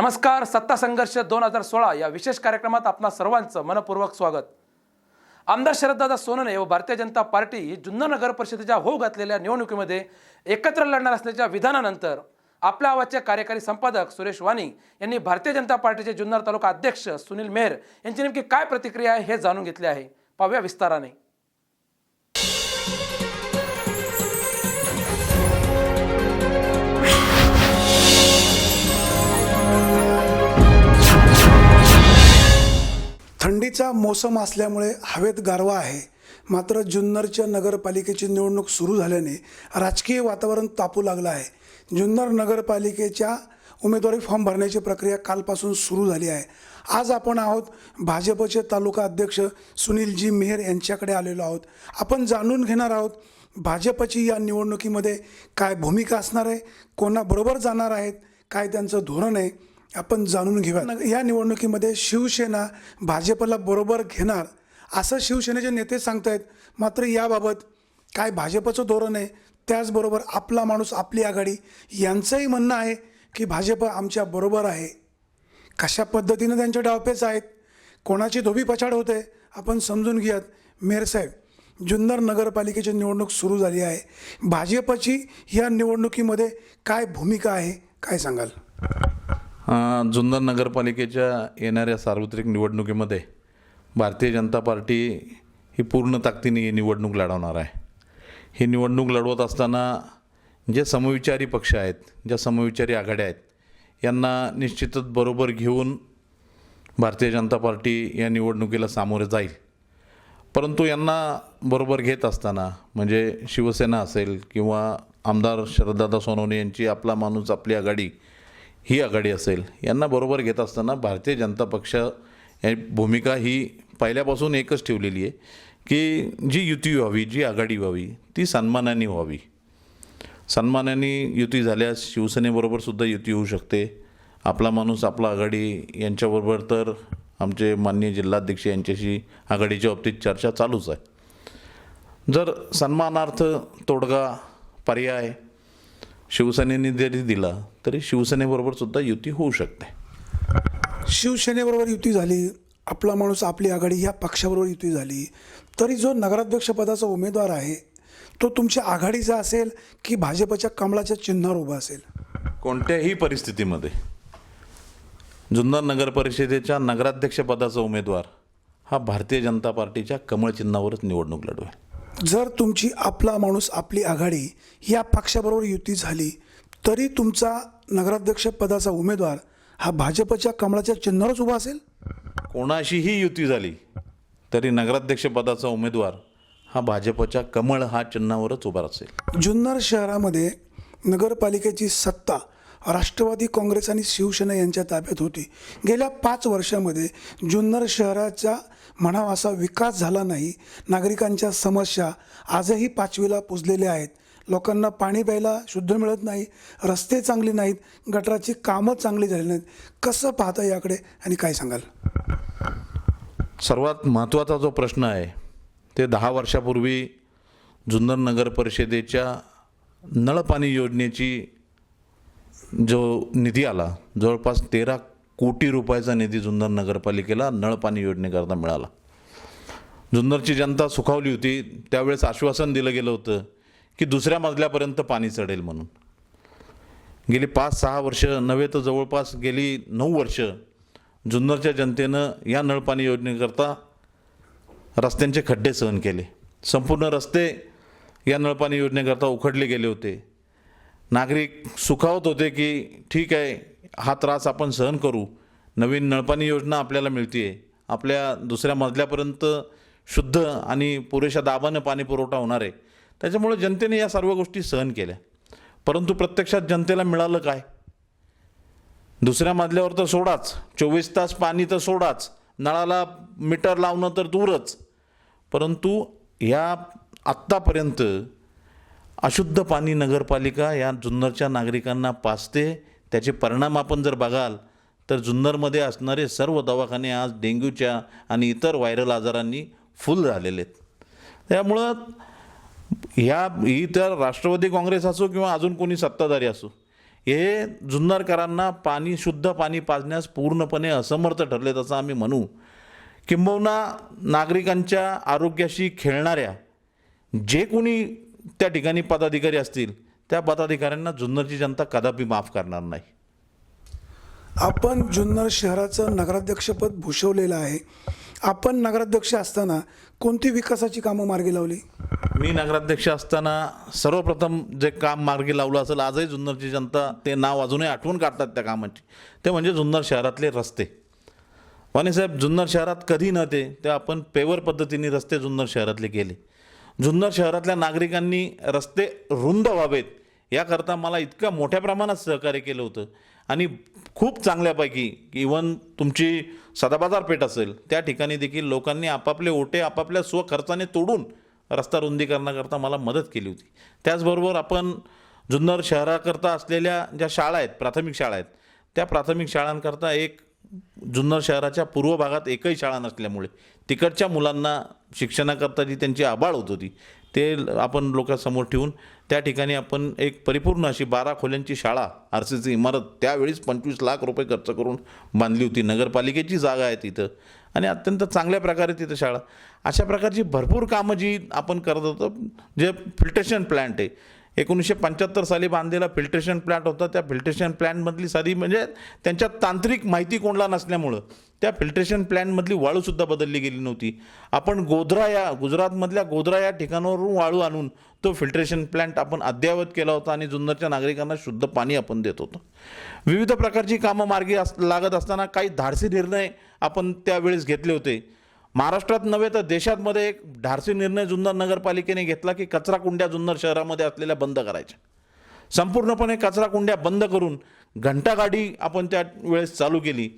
नमस्कार सत्ता संघर्ष दोन हजार सोळा या विशेष कार्यक्रमात आपणा सर्वांचं मनपूर्वक स्वागत. आमदार शरददादा सोनने व भारतीय जनता पार्टी ही जुन्नर नगर परिषदेच्या होऊ घातलेल्या निवडणुकीमध्ये एकत्र लढणार असल्याच्या विधानानंतर आपल्या आवाजचे कार्यकारी संपादक सुरेश वाणी यांनी भारतीय जनता पार्टीचे जुन्नर तालुका अध्यक्ष सुनील मेहर यांची नेमकी काय प्रतिक्रिया आहे हे जाणून घेतले आहे. पाहूया विस्ताराने. थंडीचा मोसम असल्यामुळे हवेत गारवा आहे. मात्र जुन्नरच्या नगरपालिकेची निवडणूक सुरू झाल्याने राजकीय वातावरण तापू लागलं आहे. जुन्नर नगरपालिकेच्या उमेदवारी फॉर्म भरण्याची प्रक्रिया कालपासून सुरू झाली आहे. आज आपण आहोत भाजपचे तालुका अध्यक्ष सुनीलजी मेहर यांच्याकडे आलेलो आहोत. आपण जाणून घेणार आहोत भाजपची या निवडणुकीमध्ये काय भूमिका असणार आहे कोणाबरोबर जाणार आहेत काय त्यांचं धोरण आहे आपण जाणून घेऊया या निवडणुकीमध्ये शिवसेना भाजपला बरोबर घेणार असं शिवसेनेचे नेते सांगतायत. मात्र याबाबत काय भाजपचं धोरण आहे त्याचबरोबर आपला माणूस आपली आघाडी यांचंही म्हणणं आहे की भाजप आमच्या बरोबर आहे. कशा पद्धतीनं त्यांचे डावपेच आहेत कोणाची धोबी पछाड होते आपण समजून घेऊयात. मेयर साहेब जुन्नर नगरपालिकेची निवडणूक सुरू झाली आहे. भाजपची या निवडणुकीमध्ये काय भूमिका आहे काय सांगाल? जुन्नर नगरपालिकेच्या येणाऱ्या सार्वत्रिक निवडणुकीमध्ये भारतीय जनता पार्टी ही पूर्ण ताकदीने ही निवडणूक लढवणार आहे. ही निवडणूक लढवत असताना जे समविचारी पक्ष आहेत ज्या समविचारी आघाड्या आहेत यांना निश्चितच बरोबर घेऊन भारतीय जनता पार्टी या निवडणुकीला सामोरे जाईल. परंतु यांना बरोबर घेत असताना म्हणजे शिवसेना असेल किंवा आमदार शरददादा सोनवणे यांची आपला माणूस आपली आघाडी ही आघाडी असेल. यांना बरोबर घेत असताना भारतीय जनता पक्ष या भूमिका ही पहिल्यापासून एकच ठेवलेली आहे की जी युती व्हावी जी आघाडी व्हावी ती सन्मानाने व्हावी. सन्मानाने युती झाल्यास शिवसेनेबरोबर सुद्धा युती होऊ शकते. आपला माणूस आपला आघाडी यांच्याबरोबर तर आमचे माननीय जिल्हाध्यक्ष यांच्याशी आघाडीच्या बाबतीत चर्चा चालूच आहे. जर सन्मानार्थ तोडगा पर्याय शिवसेनेने जरी दिला तरी शिवसेनेबरोबर सुद्धा युती होऊ शकते. शिवसेनेबरोबर युती झाली आपला माणूस आपली आघाडी या पक्षाबरोबर युती झाली तरी जो नगराध्यक्षपदाचा उमेदवार आहे तो तुमच्या आघाडीचा असेल की भाजपच्या कमळाच्या चिन्हावर उभा असेल? कोणत्याही परिस्थितीमध्ये जुन्नर नगर परिषदेच्या नगराध्यक्षपदाचा उमेदवार हा भारतीय जनता पार्टीच्या कमळ चिन्हावरच निवडणूक लढवेल. जर तुमची आपला माणूस आपली आघाडी या पक्षाबरोबर युती झाली तरी तुमचा नगराध्यक्षपदाचा उमेदवार हा भाजपच्या कमळाच्या चिन्हावरच उभा असेल? कोणाशीही युती झाली तरी नगराध्यक्षपदाचा उमेदवार हा भाजपच्या कमळ हा चिन्हावरच उभा असेल. जुन्नर शहरामध्ये नगरपालिकेची सत्ता राष्ट्रवादी काँग्रेस आणि शिवसेना यांच्या ताब्यात होती. गेल्या पाच वर्षामध्ये जुन्नर शहराचा म्हणावा असा विकास झाला नाही. नागरिकांच्या समस्या आजही पाचवीला पुजलेल्या आहेत. लोकांना पाणी प्यायला शुद्ध मिळत नाही रस्ते चांगले नाहीत गटराची कामं चांगली झाली नाहीत. कसं पाहता याकडे आणि काय सांगाल? सर्वात महत्त्वाचा जो प्रश्न आहे ते दहा वर्षापूर्वी जुन्नर नगर परिषदेच्या नळपाणी योजनेची जो निधी आला जवळपास तेरा कोटी रुपयाचा निधी जुन्नर नगरपालिकेला नळपाणी योजनेकरता मिळाला. जुन्नरची जनता सुखावली होती. त्यावेळेस आश्वासन दिलं गेलं होतं की दुसऱ्या मजल्यापर्यंत पाणी चढेल म्हणून. गेली पाच सहा वर्ष नव्हे तर जवळपास गेली नऊ वर्ष जुन्नरच्या जनतेनं या नळपाणी योजनेकरता रस्त्यांचे खड्डे सहन केले. संपूर्ण रस्ते या नळपाणी योजनेकरता उखडले गेले होते. नागरिक सुखावत होते की ठीक आहे हा त्रास आपण सहन करू. नवीन नळपाणी योजना आपल्याला मिळते आपल्या दुसऱ्या मजल्यापर्यंत शुद्ध आणि पुरेशा दाबानं पाणी पुरवठा होणार आहे. त्याच्यामुळे जनतेने या सर्व गोष्टी सहन केल्या. परंतु प्रत्यक्षात जनतेला मिळालं काय? दुसऱ्या मजल्यावर तर सोडाच. चोवीस तास पाणी तर सोडाच. नळाला मीटर लावणं तर दूरच. परंतु या आत्तापर्यंत अशुद्ध पाणी नगरपालिका या जुन्नरच्या नागरिकांना पाचते त्याचे परिणाम आपण जर बघाल तर जुन्नरमध्ये असणारे सर्व दवाखाने आज डेंग्यूच्या आणि इतर व्हायरल आजारांनी फुल झालेले आहेत. त्यामुळं ह्या ही तर राष्ट्रवादी काँग्रेस असो किंवा अजून कोणी सत्ताधारी असो हे जुन्नरकरांना पाणी शुद्ध पाणी पाजण्यास पूर्णपणे असमर्थ ठरलेत असं आम्ही म्हणू. किंबहुना नागरिकांच्या आरोग्याशी खेळणाऱ्या जे कोणी त्या ठिकाणी पदाधिकारी असतील त्या पदाधिकाऱ्यांना जुन्नरची जनता कदापि माफ करणार नाही. आपण जुन्नर शहराचं नगराध्यक्षपद भूषवलेलं आहे. आपण नगराध्यक्ष असताना कोणती विकासाची कामं मार्गी लावली? मी नगराध्यक्ष असताना सर्वप्रथम जे काम मार्गी लावलं असेल आजही जुन्नरची जनता ते नाव अजूनही आठवण काढतात त्या कामाची. ते म्हणजे जुन्नर शहरातले रस्ते. वाणीसाहेब जुन्नर शहरात कधी नव्हते ते आपण पेवर पद्धतीने रस्ते जुन्नर शहरातले केले. जुन्नर शहरातल्या नागरिकांनी रस्ते रुंद व्हावेत याकरता मला इतक्या मोठ्या प्रमाणात सहकार्य केलं होतं. आणि खूप चांगल्यापैकी इवन तुमची सदाबाजार पेठ असेल त्या ठिकाणी देखील लोकांनी आपापले ओटे आपापल्या स्वखर्चाने तोडून रस्ता रुंदीकरणाकरता मला मदत केली होती. त्याचबरोबर आपण जुन्नर शहराकरता असलेल्या ज्या शाळा आहेत प्राथमिक शाळा आहेत त्या प्राथमिक शाळांकरता एक जुन्नर शहराच्या पूर्व भागात एकही शाळा नसल्यामुळे तिकडच्या मुलांना शिक्षणाकरता जी त्यांची आबाळ होत होती ते आपण लोकांसमोर ठेवून त्या ठिकाणी आपण एक परिपूर्ण अशी बारा खोल्यांची शाळा आर सी सी इमारत त्यावेळीच पंचवीस लाख रुपये खर्च करून बांधली होती. नगरपालिकेची जागा आहे तिथं. आणि अत्यंत चांगल्या प्रकारे तिथं शाळा. अशा प्रकारची भरपूर कामं जी आपण करत होतो जे फिल्ट्रेशन प्लॅन्ट आहे. एकोणीसशे पंच्याहत्तर साली बांधलेला फिल्ट्रेशन प्लॅन्ट होता. त्या फिल्ट्रेशन प्लॅन्टमधली सारी म्हणजे त्यांच्या तांत्रिक माहिती कोणला नसल्यामुळं त्या फिल्ट्रेशन प्लॅन्टमधली वाळूसुद्धा बदलली गेली नव्हती. आपण गोधरा या गुजरातमधल्या गोधरा या ठिकाणावरून वाळू आणून तो फिल्ट्रेशन प्लॅन्ट आपण अद्ययावत केला होता आणि जुन्नरच्या नागरिकांना शुद्ध पाणी आपण देत होतो. विविध प्रकारची कामं मार्गी अस लागत असताना काही धाडसी निर्णय आपण त्यावेळेस घेतले होते. महाराष्ट्रात नव्हे तर देशातमध्ये एक धाडसी निर्णय जुन्नर नगरपालिकेने घेतला की कचरा कुंड्या जुन्नर शहरामध्ये असलेल्या बंद करायच्या. संपूर्णपणे कचरा कुंड्या बंद करून घंटागाडी आपण त्या वेळेस चालू केली.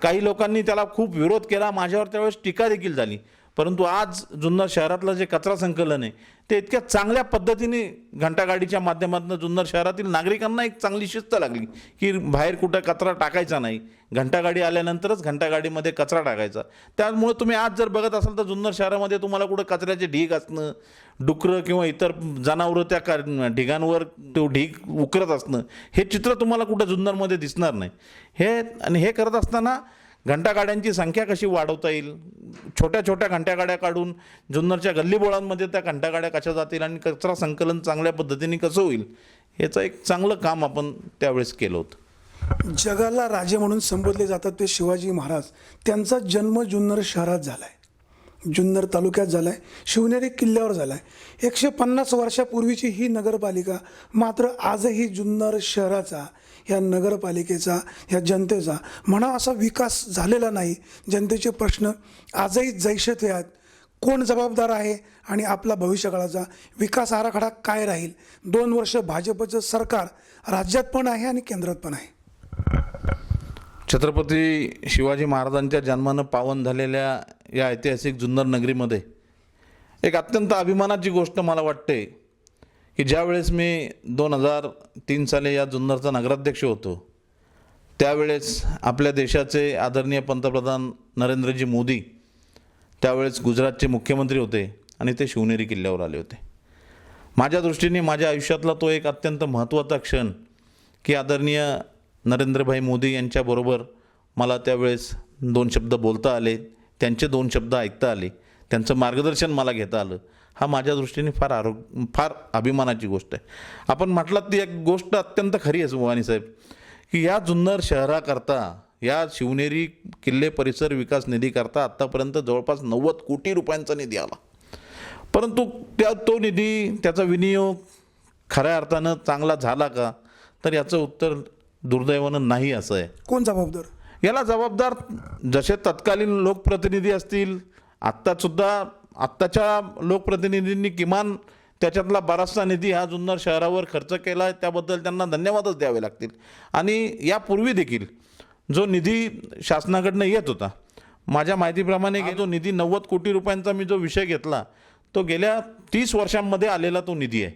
काही लोकांनी त्याला खूप विरोध केला. माझ्यावर त्यावेळेस टीका देखील झाली. परंतु आज जुन्नर शहरातलं जे कचरा संकलन आहे ते इतक्या चांगल्या पद्धतीने घंटागाडीच्या माध्यमातून जुन्नर शहरातील नागरिकांना एक चांगली शिस्त लागली की बाहेर कुठं कचरा टाकायचा नाही. घंटागाडी आल्यानंतरच घंटागाडीमध्ये कचरा टाकायचा. त्यामुळे तुम्ही आज जर बघत असाल तर जुन्नर शहरामध्ये तुम्हाला कुठं कचऱ्याचे ढीग असणं डुकरं किंवा इतर जनावरं त्या का ढिगांवर तो ढीग उकरत असणं हे चित्र तुम्हाला कुठं जुन्नरमध्ये दिसणार नाही. हे आणि हे करत असताना घंटागाड्यांची संख्या कशी वाढवता येईल? छोट्या छोट्या घंटागाड्या काढून जुन्नरच्या गल्लीबोळांमध्ये त्या घंटागाड्या कशा जातील आणि कचरा संकलन चांगल्या पद्धतीने कसं होईल? याचं एक चांगलं काम आपण त्यावेळेस केलं होतं. जगाला राजे म्हणून संबोधले जातात ते शिवाजी महाराज. त्यांचा जन्म जुन्नर शहरात झाला आहे जुन्नर तालुक्यात झाला आहे शिवनेरी किल्ल्यावर झाला आहे एकशे पन्नास वर्षापूर्वीची ही नगरपालिका मात्र आजही जुन्नर शहराचा ह्या नगरपालिकेचा ह्या जनतेचा. म्हणा असा विकास झालेला नाही जनतेचे प्रश्न आजही जैशेत आहेत. कोण जबाबदार आहे आणि आपला भविष्यकाळाचा विकास आराखडा काय राहील? दोन वर्ष भाजपचं सरकार राज्यात पण आहे आणि केंद्रात पण आहे. छत्रपती शिवाजी महाराजांच्या जन्मानं पावन झालेल्या या ऐतिहासिक जुन्नर नगरीमध्ये एक अत्यंत अभिमानाची गोष्ट मला वाटते. की ज्यावेळेस मी दोन हजार तीन साली या जुन्नरचा नगराध्यक्ष होतो त्यावेळेस आपल्या देशाचे आदरणीय पंतप्रधान नरेंद्रजी मोदी त्यावेळेस गुजरातचे मुख्यमंत्री होते आणि ते शिवनेरी किल्ल्यावर आले होते. माझ्या दृष्टीने माझ्या आयुष्यातला तो एक अत्यंत महत्त्वाचा क्षण की आदरणीय नरेंद्रभाई मोदी यांच्याबरोबर मला त्यावेळेस दोन शब्द बोलता आले त्यांचे दोन शब्द ऐकता आले त्यांचं मार्गदर्शन मला घेता आलं. हा माझ्या दृष्टीने फार आरोग फार अभिमानाची गोष्ट आहे. आपण म्हटलात ती एक गोष्ट अत्यंत खरी आहे सुभानी साहेब की या जुन्नर शहराकरता या शिवनेरी किल्ले परिसर विकास निधीकरता आत्तापर्यंत जवळपास नव्वद कोटी रुपयांचा निधी आला. परंतु त्या तो निधी त्याचा विनियोग खऱ्या अर्थानं चांगला झाला का? तर याचं उत्तर दुर्दैवानं नाही असं आहे. कोण जबाबदार? याला जबाबदार जसे तत्कालीन लोकप्रतिनिधी असतील आत्तासुद्धा आत्ताच्या लोकप्रतिनिधींनी किमान त्याच्यातला बराचसा निधी हा जुन्नर शहरावर खर्च केला आहे. त्याबद्दल त्यांना धन्यवादच द्यावे लागतील. आणि यापूर्वी देखील जो निधी शासनाकडनं येत होता माझ्या माहितीप्रमाणे की जो निधी नव्वद कोटी रुपयांचा मी जो विषय घेतला तो गेल्या तीस वर्षांमध्ये आलेला तो निधी आहे.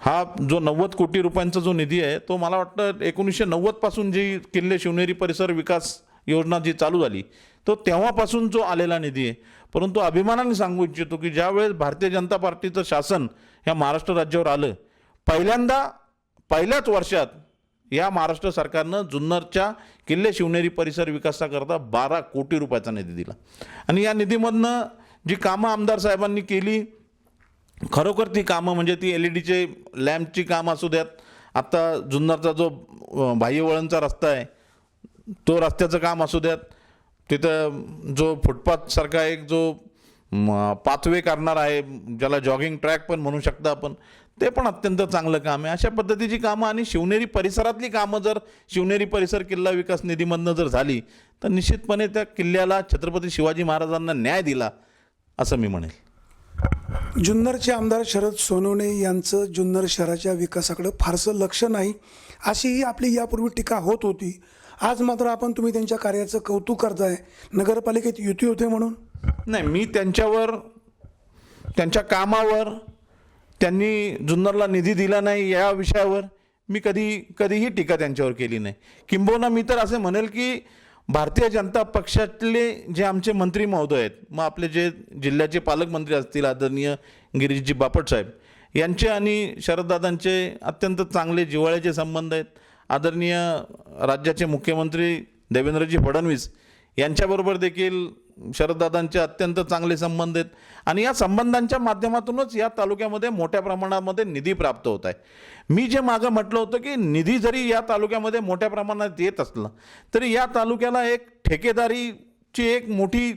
हा जो नव्वद कोटी रुपयांचा जो निधी आहे तो मला वाटतं एकोणीसशे नव्वदपासून जी किल्ले शिवनेरी परिसर विकास योजना जी चालू झाली तो तेव्हापासून जो आलेला निधी आहे परंतु अभिमानाने सांगू इच्छितो की ज्यावेळेस भारतीय जनता पार्टीचं शासन ह्या महाराष्ट्र राज्यावर आलं पहिल्यांदा पहिल्याच वर्षात या महाराष्ट्र सरकारनं जुन्नरच्या किल्ले शिवनेरी परिसर विकासाकरता बारा कोटी रुपयाचा निधी दिला. आणि या निधीमधनं जी कामं आमदार साहेबांनी केली खरोखर ती कामं म्हणजे ती एल ई डीचे लॅम्पची कामं असू द्यात आत्ता जुन्नरचा जो बाह्यवळणचा रस्ता आहे तो रस्त्याचं काम असू द्यात तिथं जो फुटपाथसारखा एक जो पाथवे करणार आहे ज्याला जॉगिंग ट्रॅक पण म्हणू शकता आपण ते पण अत्यंत चांगलं काम आहे. अशा पद्धतीची कामं आणि शिवनेरी परिसरातली कामं जर शिवनेरी परिसर किल्ला विकास निधीमधनं जर झाली तर निश्चितपणे त्या किल्ल्याला छत्रपती शिवाजी महाराजांना न्याय दिला असं मी म्हणेल. जुन्नरचे आमदार शरद सोनवणे यांचं जुन्नर शहराच्या विकासाकडे फारसं लक्ष नाही. अशीही आपली यापूर्वी टीका होत होती. आज मात्र आपण तुम्ही त्यांच्या कार्याचं कौतुक करताय. नगरपालिकेत युती होते म्हणून? नाही मी त्यांच्यावर त्यांच्या कामावर त्यांनी जुन्नरला निधी दिला नाही या विषयावर मी कधी कधीही टीका त्यांच्यावर केली नाही. किंबहुना मी तर असे म्हणेल की भारतीय जनता पक्षातले जे आमचे मंत्री महोदय आहेत मग आपले जे जिल्ह्याचे पालकमंत्री असतील आदरणीय गिरीशजी बापट साहेब यांचे आणि शरददादांचे अत्यंत चांगले जिव्हाळ्याचे संबंध आहेत. आदरणीय राज्याचे मुख्यमंत्री देवेंद्रजी फडणवीस यांच्याबरोबर देखील शरददादांचे अत्यंत चांगले संबंध आहेत. आणि या संबंधांच्या माध्यमातूनच या तालुक्यामध्ये मोठ्या प्रमाणामध्ये निधी प्राप्त होत आहे. मी जे मागं म्हटलं होतं की निधी जरी या तालुक्यामध्ये मोठ्या प्रमाणात येत असलं तरी या तालुक्याला एक ठेकेदारीची एक मोठी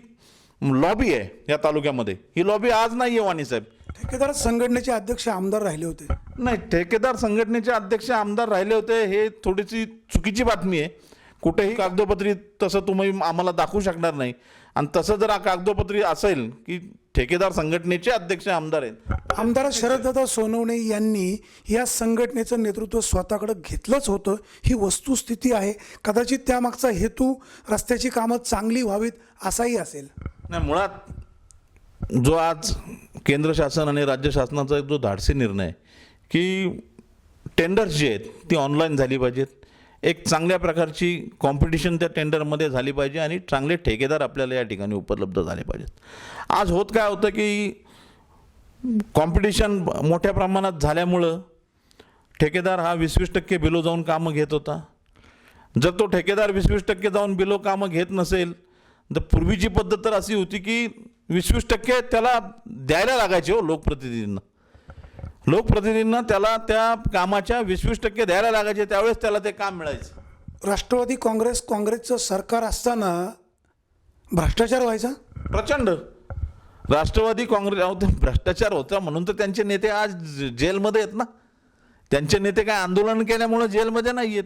लॉबी आहे या तालुक्यामध्ये. ही लॉबी आज नाही आहे वाणीसाहेब ठेकेदार संघटनेचे अध्यक्ष आमदार राहिले होते. नाही ठेकेदार संघटनेचे अध्यक्ष आमदार राहिले होते हे थोडीशी चुकीची बातमी आहे. कुठेही कागदोपत्री तसं तुम्ही आम्हाला दाखवू शकणार नाही. आणि तसं जर कागदोपत्री असेल की ठेकेदार संघटनेचे अध्यक्ष आमदार आहेत. आमदार शरददादा सोनवणे यांनी या संघटनेचं नेतृत्व स्वतःकडे घेतलंच होतं. ही वस्तुस्थिती आहे. कदाचित त्यामागचा हेतू रस्त्याची कामं चांगली व्हावीत असाही असेल. नाही मुळात जो आज केंद्र शासन आणि राज्य शासनाचा एक जो धाडसी निर्णय की टेंडर्स जे आहेत ती ऑनलाईन झाली पाहिजेत. एक चांगल्या प्रकारची कॉम्पिटिशन त्या टेंडरमध्ये झाली पाहिजे आणि चांगले ठेकेदार आपल्याला या ठिकाणी उपलब्ध झाले पाहिजेत. आज होत काय होतं की कॉम्पिटिशन मोठ्या प्रमाणात झाल्यामुळं ठेकेदार हा वीस वीस टक्के बिलो जाऊन कामं घेत होता. जर तो ठेकेदार वीस वीस टक्के जाऊन बिलो कामं घेत नसेल तर पूर्वीची पद्धत तर अशी होती की वीस वीस टक्के त्याला द्यायला लागायचे हो लोकप्रतिनिधींना. लोकप्रतिनिधींना त्याला त्या कामाच्या वीस वीस टक्के द्यायला लागायचे त्यावेळेस त्याला ते काम मिळायचं. राष्ट्रवादी काँग्रेस काँग्रेसचं सरकार असताना भ्रष्टाचार व्हायचा? प्रचंड. राष्ट्रवादी काँग्रेस भ्रष्टाचार होता म्हणून तर त्यांचे नेते आज जेलमध्ये आहेत ना. त्यांचे नेते काय आंदोलन केल्यामुळे जेलमध्ये नाही आहेत.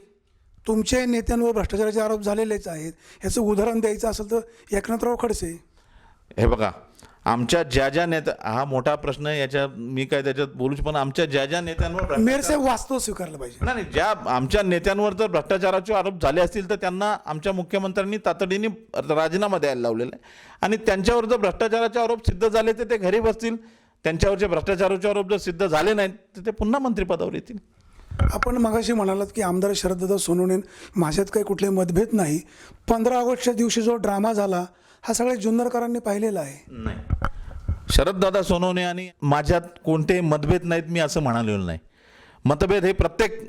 तुमच्या नेत्यांवर भ्रष्टाचाराचे आरोप झालेलेच आहेत. याचं उदाहरण द्यायचं असेल तर एकनाथराव खडसे. हे बघा आमच्या ज्या ज्या नेत्या हा मोठा प्रश्न आहे याच्या मी काय त्याच्यात बोलूच पण आमच्या ज्या ज्या नेत्यांवर मेरसाहेब वास्तव स्वीकारलं पाहिजे. नाही नाही, ज्या आमच्या नेत्यांवर जर भ्रष्टाचाराचे आरोप झाले असतील तर त्यांना आमच्या मुख्यमंत्र्यांनी तातडीने राजीनामा द्यायला लावलेला आहे. आणि त्यांच्यावर जर भ्रष्टाचाराचे आरोप सिद्ध झाले तर ते घरी बसतील. त्यांच्यावरचे भ्रष्टाचाराचे आरोप जर सिद्ध झाले नाहीत तर ते पुन्हा मंत्रिपदावर येतील. आपण मगाशी म्हणालात की आमदार शरददादा सोनवणे माझ्यात काही कुठले मतभेद नाही. पंधरा ऑगस्टच्या दिवशी जो ड्रामा झाला हा सगळ्या जुन्नरकरांनी पाहिलेला आहे. नाही. शरददादा सोनवणे आणि माझ्यात कोणतेही मतभेद नाहीत मी असं म्हणालेलं नाही. मतभेद हे प्रत्येक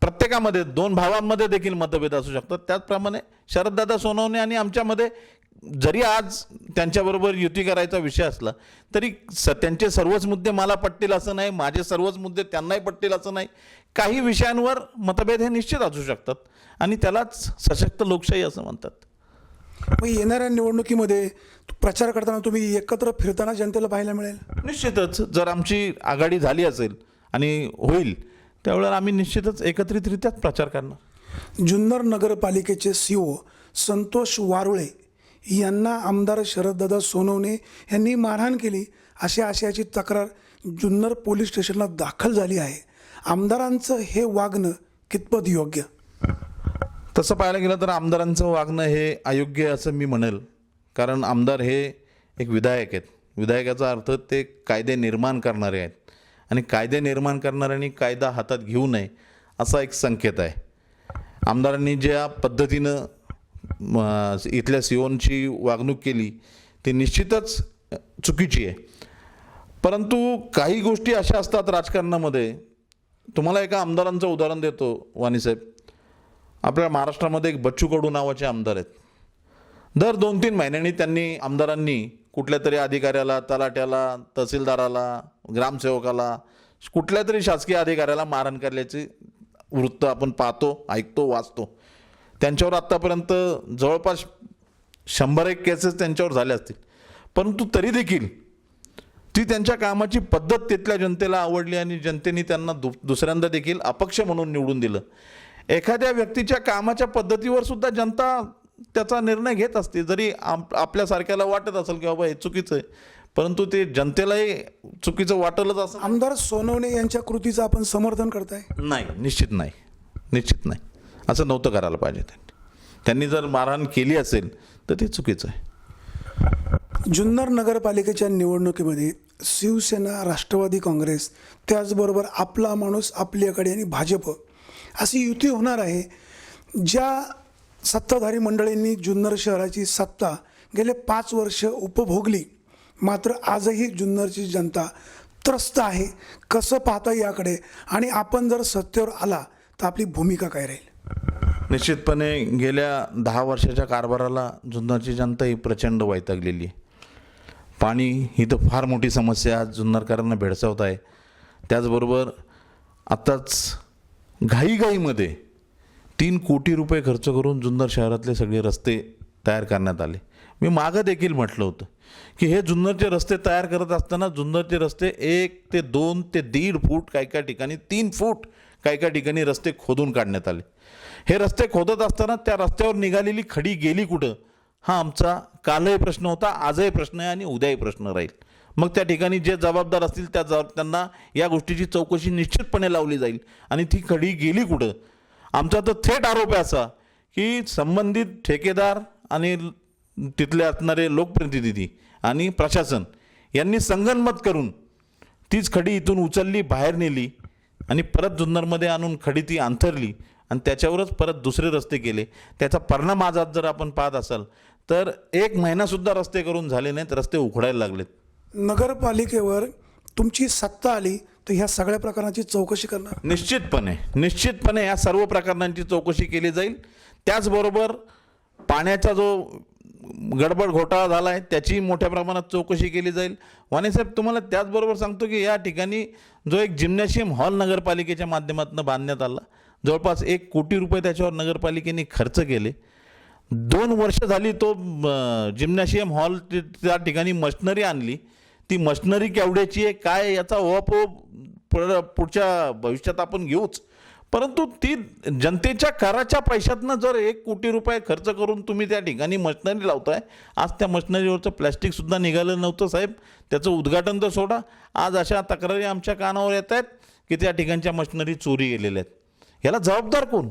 प्रत्येकामध्ये दोन भावांमध्ये देखील मतभेद असू शकतात. त्याचप्रमाणे शरददादा सोनवणे आणि आमच्यामध्ये जरी आज त्यांच्याबरोबर युती करायचा विषय असला तरी स त्यांचे सर्वच मुद्दे मला पटतील असं नाही माझे सर्वच मुद्दे त्यांनाही पटतील असं नाही. काही विषयांवर मतभेद हे निश्चित असू शकतात आणि त्यालाच सशक्त लोकशाही असं म्हणतात. मग येणाऱ्या निवडणुकीमध्ये प्रचार करताना तुम्ही एकत्र फिरताना जनतेला पाहायला मिळेल? निश्चितच. जर आमची आघाडी झाली असेल आणि होईल त्यावेळेला आम्ही निश्चितच एकत्रितरित्याच प्रचार करणार. जुन्नर नगरपालिकेचे सीओ संतोष वारुळे यांना आमदार शरददादा सोनवणे यांनी मारहाण केली. अशा आशयाची तक्रार जुन्नर पोलीस स्टेशनला दाखल झाली आहे. आमदारांचं हे वागणं कितपत योग्य? तसं पाहायला गेलं तर आमदारांचं वागणं हे अयोग्य असं मी म्हणेल. कारण आमदार हे एक विधायक आहेत. विधायकाचा अर्थ ते कायदे निर्माण करणारे आहेत. आणि कायदे निर्माण करणाऱ्यांनी कायदा हातात घेऊ नये असा एक संकेत आहे. आमदारांनी ज्या पद्धतीनं इथल्या सिओनची वागणूक केली ती निश्चितच चुकीची आहे. परंतु काही गोष्टी अशा असतात राजकारणामध्ये. तुम्हाला एका आमदारांचं उदाहरण देतो वाणीसाहेब आपल्या महाराष्ट्रामध्ये एक बच्चू कडू नावाचे आमदार आहेत. दर दोन तीन महिन्यांनी त्यांनी आमदारांनी कुठल्या तरी अधिकाऱ्याला तलाट्याला तहसीलदाराला ग्रामसेवकाला कुठल्या तरी शासकीय अधिकाऱ्याला मारहाण करण्याचे वृत्त आपण पाहतो ऐकतो वाचतो. त्यांच्यावर आत्तापर्यंत जवळपास शंभर एक केसेस त्यांच्यावर झाल्या असतील. परंतु तरी देखील ती त्यांच्या कामाची पद्धत तिथल्या जनतेला आवडली आणि जनतेने त्यांना दु दुसऱ्यांदा देखील अपक्ष म्हणून निवडून दिलं. एखाद्या व्यक्तीच्या कामाच्या पद्धतीवर सुद्धा जनता त्याचा निर्णय घेत असते. जरी आप आपल्यासारख्याला वाटत असेल की बाबा हे चुकीचं आहे परंतु ते जनतेलाही चुकीचं वाटलंच असं आमदार सोनवणे यांच्या कृतीचं आपण समर्थन करताय? नाही निश्चित नाही. निश्चित नाही. असं नव्हतं करायला पाहिजे त्यांनी. त्यांनी जर मारहाण केली असेल तर ते चुकीचं आहे. जुन्नर नगरपालिकेच्या निवडणुकीमध्ये शिवसेना राष्ट्रवादी काँग्रेस त्याचबरोबर आपला माणूस आपल्याकडे आणि भाजप अशी युती होणार आहे. ज्या सत्ताधारी मंडळींनी जुन्नर शहराची सत्ता गेले पाच वर्ष उपभोगली मात्र आजही जुन्नरची जनता त्रस्त आहे. कसं पाहता याकडे? आणि आपण जर सत्तेवर आला तर आपली भूमिका काय राहील? निश्चितपणे गेल्या दहा वर्षाच्या कारभाराला जुन्नरची जनता ही प्रचंड वैतागलेली आहे. पाणी ही तर फार मोठी समस्या आज जुन्नरकरांना भेडसावत आहे. त्याचबरोबर आत्ताच घाईघाईमध्ये तीन कोटी रुपये खर्च करून जुन्नर शहरातले सगळे रस्ते तयार करण्यात आले. मी मागं देखील म्हटलं होतं की हे जुन्नरचे रस्ते तयार करत असताना जुन्नरचे रस्ते एक ते दोन ते दीड फूट काही काही ठिकाणी तीन फूट काही काही ठिकाणी रस्ते खोदून काढण्यात आले. हे रस्ते खोदत असताना त्या रस्त्यावर निघालेली खडी गेली कुठं? हा आमचा कालही प्रश्न होता आजही प्रश्न आहे आणि उद्याही प्रश्न राहील. मग त्या ठिकाणी जे जबाबदार असतील त्या जबाब त्यांना या गोष्टीची चौकशी निश्चितपणे लावली जाईल. आणि ती खडी गेली कुठं? आमचा तर थेट आरोप आहे असा की संबंधित ठेकेदार आणि तिथले असणारे लोकप्रतिनिधी आणि प्रशासन यांनी संगनमत करून तीच खडी इथून उचलली बाहेर नेली आणि परत जुन्नरमध्ये आणून खडी ती अंथरली आणि त्याच्यावरच परत दुसरे रस्ते केले. त्याचा परिणाम आज जर आपण पाहत असाल तर एक महिनासुद्धा रस्ते करून झाले नाहीत रस्ते उखडायला लागलेत. नगरपालिकेवर तुमची सत्ता आली तर ह्या सगळ्या प्रकाराची चौकशी करणार. निश्चितपणे निश्चितपणे या सर्व प्रकरणांची चौकशी केली जाईल. त्याचबरोबर पाण्याचा जो गडबड घोटाळा झाला आहे त्याची मोठ्या प्रमाणात चौकशी केली जाईल. वाणीसाहेब तुम्हाला त्याचबरोबर सांगतो की या ठिकाणी जो एक जिम्नॅशियम हॉल नगरपालिकेच्या माध्यमातून बांधण्यात आला. जवळपास एक कोटी रुपये त्याच्यावर नगरपालिकेने खर्च केले. दोन वर्ष झाली तो जिम्नॅशियम हॉल त्या ठिकाणी मशनरी आणली. ती मशनरी केवढ्याची आहे काय याचा ओहापोह पुढच्या भविष्यात आपण घेऊच. परंतु ती जनतेच्या कराच्या पैशातनं जर एक कोटी रुपये खर्च करून तुम्ही त्या ठिकाणी मशनरी लावताय आज त्या मशनरीवरचं प्लॅस्टिकसुद्धा निघालं नव्हतं साहेब. त्याचं उद्घाटन तर सोडा. आज अशा तक्रारी आमच्या कानावर येत आहेत की त्या ठिकाणच्या मशनरी चोरी गेलेल्या आहेत. ह्याला जबाबदार कोण?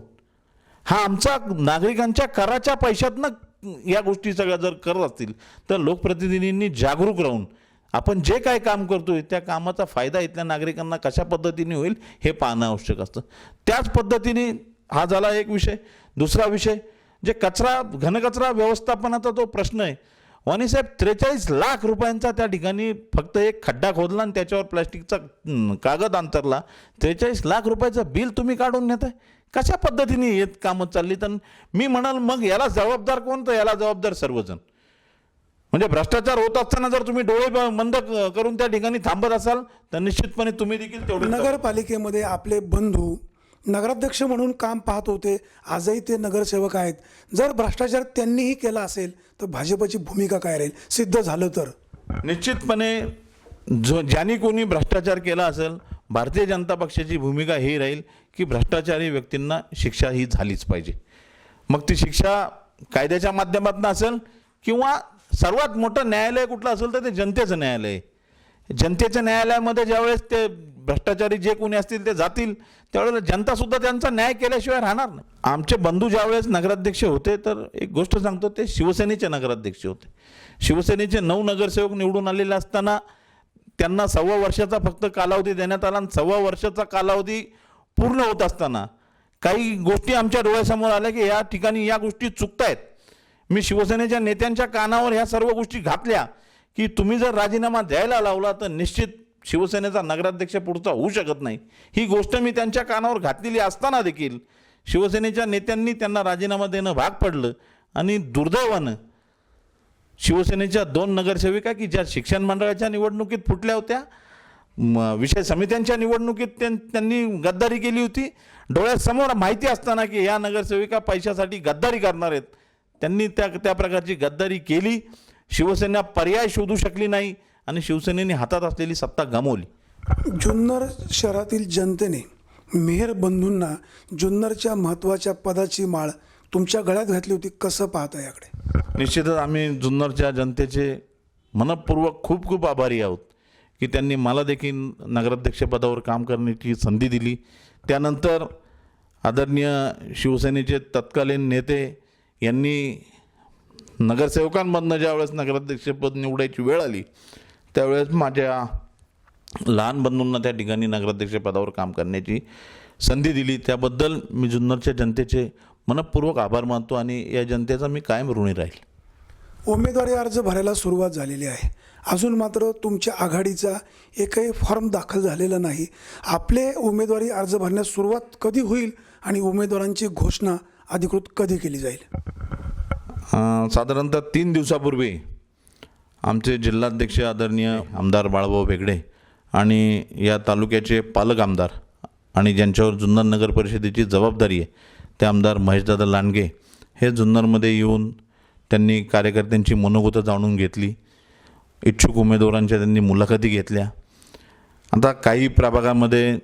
हा आमचा नागरिकांच्या कराच्या पैशातनं या गोष्टी सगळ्या जर करत असतील तर लोकप्रतिनिधींनी जागरूक राहून आपण जे काय काम करतोय त्या कामाचा फायदा इथल्या नागरिकांना कशा पद्धतीने होईल हे पाहणं आवश्यक असतं. त्याच पद्धतीने हा झाला एक विषय. दुसरा विषय जे कचरा घनकचरा व्यवस्थापनाचा जो प्रश्न आहे. वाणीसाहेब त्रेचाळीस लाख रुपयांचा त्या ठिकाणी फक्त एक खड्डा खोदला आणि त्याच्यावर प्लॅस्टिकचा कागद अंतरला. त्रेचाळीस लाख रुपयाचं बिल तुम्ही काढून नेताय. कशा पद्धतीने येत कामं चालली तर मी म्हणाल मग याला जबाबदार कोण तर याला जबाबदार सर्वजण. म्हणजे भ्रष्टाचार होत असताना जर तुम्ही डोळे बंद करून त्या ठिकाणी थांबत असाल तर निश्चितपणे तुम्ही देखील तेवढे नगरपालिकेमध्ये आपले बंधू नगराध्यक्ष म्हणून काम पाहत होते. आजही ते नगरसेवक आहेत. जर भ्रष्टाचार त्यांनीही केला असेल तर भाजपची भूमिका काय राहील? सिद्ध झालं तर. निश्चितपणे जो ज्यांनी कोणी भ्रष्टाचार केला असेल भारतीय जनता पक्षाची भूमिका ही राहील की भ्रष्टाचारी व्यक्तींना शिक्षा ही झालीच पाहिजे. मग ती शिक्षा कायद्याच्या माध्यमातून असेल किंवा सर्वात मोठं न्यायालय कुठलं असेल तर ते जनतेचं न्यायालय. जनतेच्या न्यायालयामध्ये ज्यावेळेस ते भ्रष्टाचारी जे कोणी असतील ते जातील त्यावेळेला जनतासुद्धा त्यांचा न्याय केल्याशिवाय राहणार नाही. आमचे बंधू ज्यावेळेस नगराध्यक्ष होते तर एक गोष्ट सांगतो ते शिवसेनेचे नगराध्यक्ष होते. शिवसेनेचे नऊ नगरसेवक निवडून आलेले असताना त्यांना सव्वा वर्षाचा फक्त कालावधी देण्यात आला आणि सव्वा वर्षाचा कालावधी पूर्ण होत असताना काही गोष्टी आमच्या डोळ्यासमोर आल्या की या ठिकाणी या गोष्टी चुकतायत. मी शिवसेनेच्या नेत्यांच्या कानावर ह्या सर्व गोष्टी घातल्या की तुम्ही जर राजीनामा द्यायला लावला तर निश्चित शिवसेनेचा नगराध्यक्ष पुढचा होऊ शकत नाही. ही गोष्ट मी त्यांच्या कानावर घातलेली असताना देखील शिवसेनेच्या नेत्यांनी त्यांना राजीनामा देणं भाग पडलं आणि दुर्दैवानं शिवसेनेच्या दोन नगरसेविका की ज्या शिक्षण मंडळाच्या निवडणुकीत फुटल्या होत्या विषय समित्यांच्या निवडणुकीत त्यां त्यांनी गद्दारी केली होती. डोळ्यासमोर माहिती असताना की या नगरसेविका पैशासाठी गद्दारी करणार आहेत. त्यांनी त्या त्या प्रकारची गद्दारी केली. शिवसेना पर्याय शोधू शकली नाही आणि शिवसेनेने हातात असलेली सत्ता गमावली. जुन्नर शहरातील जनतेने मेहर बंधूंना जुन्नरच्या महत्त्वाच्या पदाची माळ तुमच्या गळ्यात घातली होती कसं पाहता याकडे? निश्चितच आम्ही जुन्नरच्या जनतेचे मनपूर्वक खूप खूप आभारी आहोत की त्यांनी मला देखील नगराध्यक्षपदावर काम करण्याची संधी दिली. त्यानंतर आदरणीय शिवसेनेचे तत्कालीन नेते यांनी नगरसेवकांमधनं ज्यावेळेस नगराध्यक्षपद निवडायची वेळ आली त्यावेळेस माझ्या लहान बंधूंना त्या ठिकाणी नगराध्यक्षपदावर काम करण्याची संधी दिली. त्याबद्दल मी जुन्नरच्या जनतेचे मनपूर्वक आभार मानतो आणि या जनतेचा मी कायम ऋणी राहील. उमेदवारी अर्ज भरायला सुरुवात झालेली आहे. अजून मात्र तुमच्या आघाडीचा एकही फॉर्म दाखल झालेला नाही. आपले उमेदवारी अर्ज भरण्यास सुरुवात कधी होईल आणि उमेदवारांची घोषणा अधिकृत कधी केली जाईल? साधारणतः तीन दिवसापूर्वी आमचे जिल्हाध्यक्ष आदरणीय आमदार बाळभाऊ भेगडे आणि या तालुक्याचे पालक आमदार आणि ज्यांच्यावर जुन्नर नगर परिषदेची जबाबदारी आहे ते आमदार महेशदादा लांडगे हे जुन्नरमध्ये येऊन त्यांनी कार्यकर्त्यांची मनोगतं जाणून घेतली. इच्छुक उमेदवारांच्या त्यांनी मुलाखती घेतल्या. आता काही प्रभागामध्ये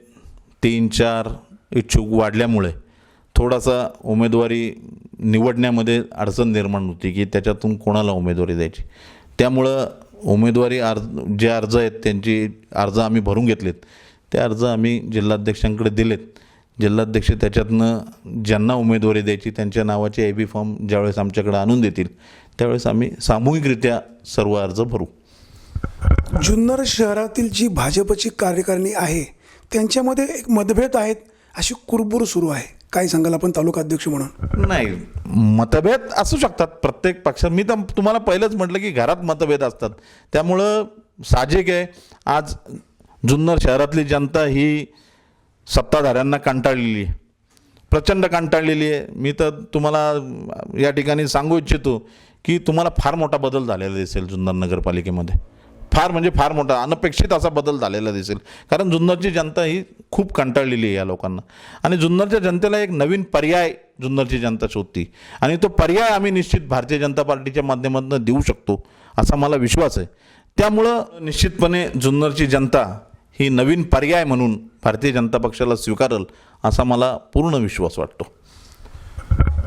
तीन चार इच्छुक वाढल्यामुळे थोडासा उमेदवारी निवडण्यामध्ये अडचण निर्माण होती की त्याच्यातून कोणाला उमेदवारी द्यायची. त्यामुळं उमेदवारी अर्ज जे अर्ज आहेत त्यांची अर्ज आम्ही भरून घेतलेत. ते अर्ज आम्ही जिल्हाध्यक्षांकडे दिलेत. जिल्हाध्यक्ष त्याच्यातनं ज्यांना उमेदवारी द्यायची त्यांच्या नावाचे ए बी फॉर्म ज्यावेळेस आमच्याकडे आणून देतील त्यावेळेस आम्ही सामूहिकरित्या सर्व अर्ज भरू. जुन्नर शहरातील जी भाजपची कार्यकारिणी आहे त्यांच्यामध्ये एक मतभेद आहेत अशी कुरबुर सुरू आहे. काय सांगाल? आपण तालुका अध्यक्ष म्हणून. नाही मतभेद असू शकतात प्रत्येक पक्षात. मी तर तुम्हाला पहिलंच म्हटलं की घरात मतभेद असतात. त्यामुळं साहजिक आहे. आज जुन्नर शहरातली जनता ही सत्ताधाऱ्यांना कंटाळलेली आहे. प्रचंड कंटाळलेली आहे. मी तर तुम्हाला या ठिकाणी सांगू इच्छितो की तुम्हाला फार मोठा बदल झालेला दिसेल जुन्नर नगरपालिकेमध्ये. फार म्हणजे फार मोठा अनपेक्षित असा बदल झालेला दिसेल. कारण जुन्नरची जनता ही खूप कंटाळलेली आहे या लोकांना. आणि जुन्नरच्या जनतेला एक नवीन पर्याय जुन्नरची जनता शोधती. आणि तो पर्याय आम्ही निश्चित भारतीय जनता पार्टीच्या माध्यमातून देऊ शकतो असा मला विश्वास आहे. त्यामुळं निश्चितपणे जुन्नरची जनता ही नवीन पर्याय म्हणून भारतीय जनता पक्षाला स्वीकारल असा मला पूर्ण विश्वास वाटतो.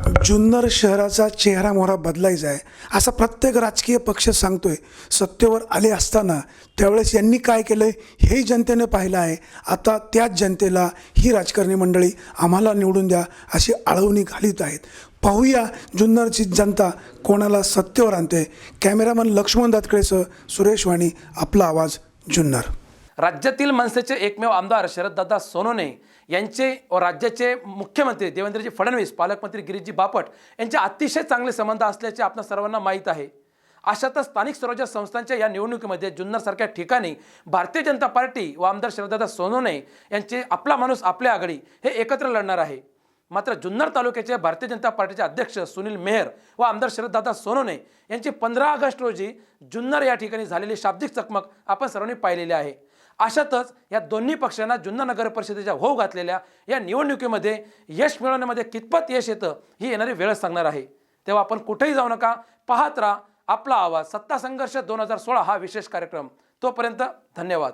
जुन्नर शहराचा चेहरा मोहरा बदलायचा आहे. असा प्रत्येक राजकीय पक्ष सांगतोय सत्तेवर आले असताना त्यावेळेस यांनी काय केलं हेही जनतेने पाहिलं आहे. आता त्याच जनतेला ही राजकारणी मंडळी आम्हाला निवडून द्या अशी आळवणी घालीत आहेत. पाहूया जुन्नरची जनता कोणाला सत्तेवर आणते. कॅमेरामन लक्ष्मण दातकळेसह सुरेश वाणी आपला आवाज जुन्नर. राज्यातील मनसेचे एकमेव आमदार शरददादा सोनोने यांचे व राज्याचे मुख्यमंत्री देवेंद्रजी फडणवीस पालकमंत्री गिरीशजी बापट यांचे अतिशय चांगले संबंध असल्याचे आपल्या सर्वांना माहीत आहे. अशातच स्थानिक स्वराज्य संस्थांच्या या निवडणुकीमध्ये जुन्नरसारख्या ठिकाणी भारतीय जनता पार्टी व आमदार शरददादा सोनवणे यांचे आपला माणूस आपल्या आघाडी हे एकत्र लढणार आहे. मात्र जुन्नर तालुक्याचे भारतीय जनता पार्टीचे अध्यक्ष सुनील मेहर व आमदार शरददादा सोनवणे यांची पंधरा ऑगस्ट रोजी जुन्नर या ठिकाणी झालेली शाब्दिक चकमक आपण सर्वांनी पाहिलेली आहे. अशातच या दोन्ही पक्षांना जुन्नर नगर परिषदेच्या होऊ घातलेल्या या निवडणुकीमध्ये यश मिळवण्यामध्ये कितपत यश येतं ही येणारी वेळच सांगणार आहे. तेव्हा आपण कुठेही जाऊ नका पाहत राहा आपला आवाज. सत्ता संघर्ष दोन हजार सोळा हा विशेष कार्यक्रम. तोपर्यंत धन्यवाद.